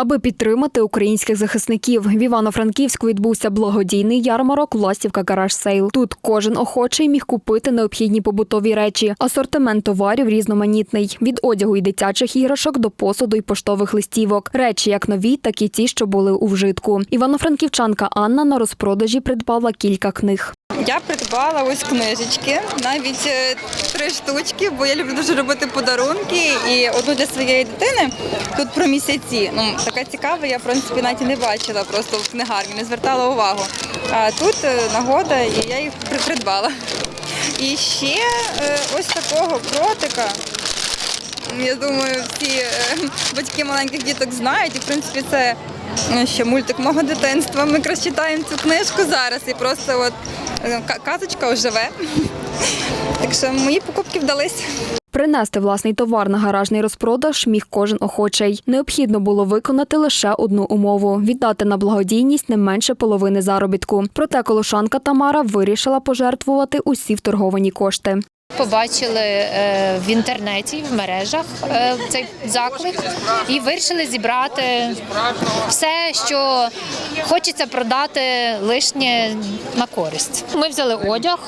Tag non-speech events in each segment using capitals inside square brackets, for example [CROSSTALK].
Аби підтримати українських захисників, в Івано-Франківську відбувся благодійний ярмарок Ластівка Гараж Сейл. Тут кожен охочий міг купити необхідні побутові речі. Асортимент товарів різноманітний від одягу і дитячих іграшок до посуду і поштових листівок. Речі як нові, так і ті, що були у вжитку. Івано-франківчанка Анна на розпродажі придбала кілька книг. Я придбала ось книжечки, навіть е, три штучки, бо я люблю дуже робити подарунки. І одну для своєї дитини тут про місяці. Ну така цікава, я в принципі навіть не бачила просто в книгарні, не звертала увагу. А тут е, нагода, і я їх придбала. І ще е, ось такого кротика. Я думаю, всі е, [LAUGHS] батьки маленьких діток знають. І в принципі це ще мультик мого дитинства. Ми якраз читаємо цю книжку зараз і просто от ка- казочка оживе. [LAUGHS] Так що мої покупки вдались. Принести власний товар на гаражний розпродаж міг кожен охочий. Необхідно було виконати лише одну умову віддати на благодійність не менше половини заробітку. Проте колошанка Тамара вирішила пожертвувати усі вторговані кошти. Побачили е, в інтернеті, в мережах е, цей заклик і вирішили зібрати все, що хочеться продати лишнє на користь. Ми взяли одяг.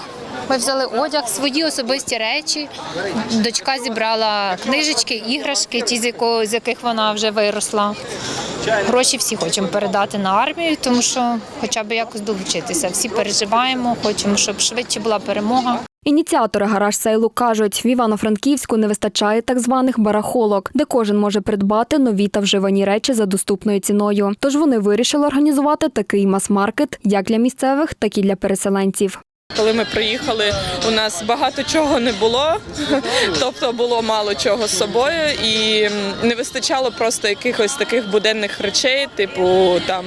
Ми взяли одяг, свої особисті речі. Дочка зібрала книжечки, іграшки, ті, з, яких вона вже виросла. Гроші всі хочемо передати на армію, тому що хоча б якось долучитися. Всі переживаємо, хочемо, щоб швидше була перемога. Ініціатори гараж сейлу кажуть, в Івано-Франківську не вистачає так званих барахолок, де кожен може придбати нові та вживані речі за доступною ціною. Тож вони вирішили організувати такий мас-маркет як для місцевих, так і для переселенців. Коли ми приїхали, у нас багато чого не було, тобто було мало чого з собою, і не вистачало просто якихось таких буденних речей, типу там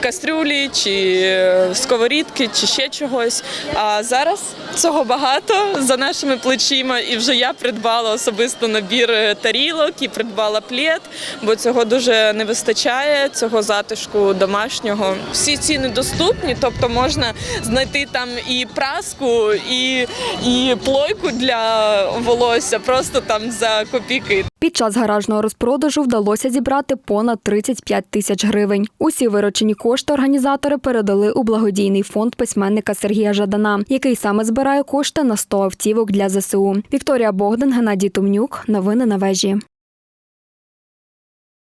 кастрюлі чи е, сковорідки, чи ще чогось. А зараз цього багато за нашими плечима, і вже я придбала особисто набір е, тарілок і придбала плед, бо цього дуже не вистачає, цього затишку домашнього. Всі ціни доступні, тобто можна знайти там праску, і, і плойку для волосся, просто там за копійки. Під час гаражного розпродажу вдалося зібрати понад 35 тисяч гривень. Усі виручені кошти організатори передали у благодійний фонд письменника Сергія Жадана, який саме збирає кошти на 100 автівок для ЗСУ. Вікторія Богдан, Геннадій Тумнюк. Новини на вежі.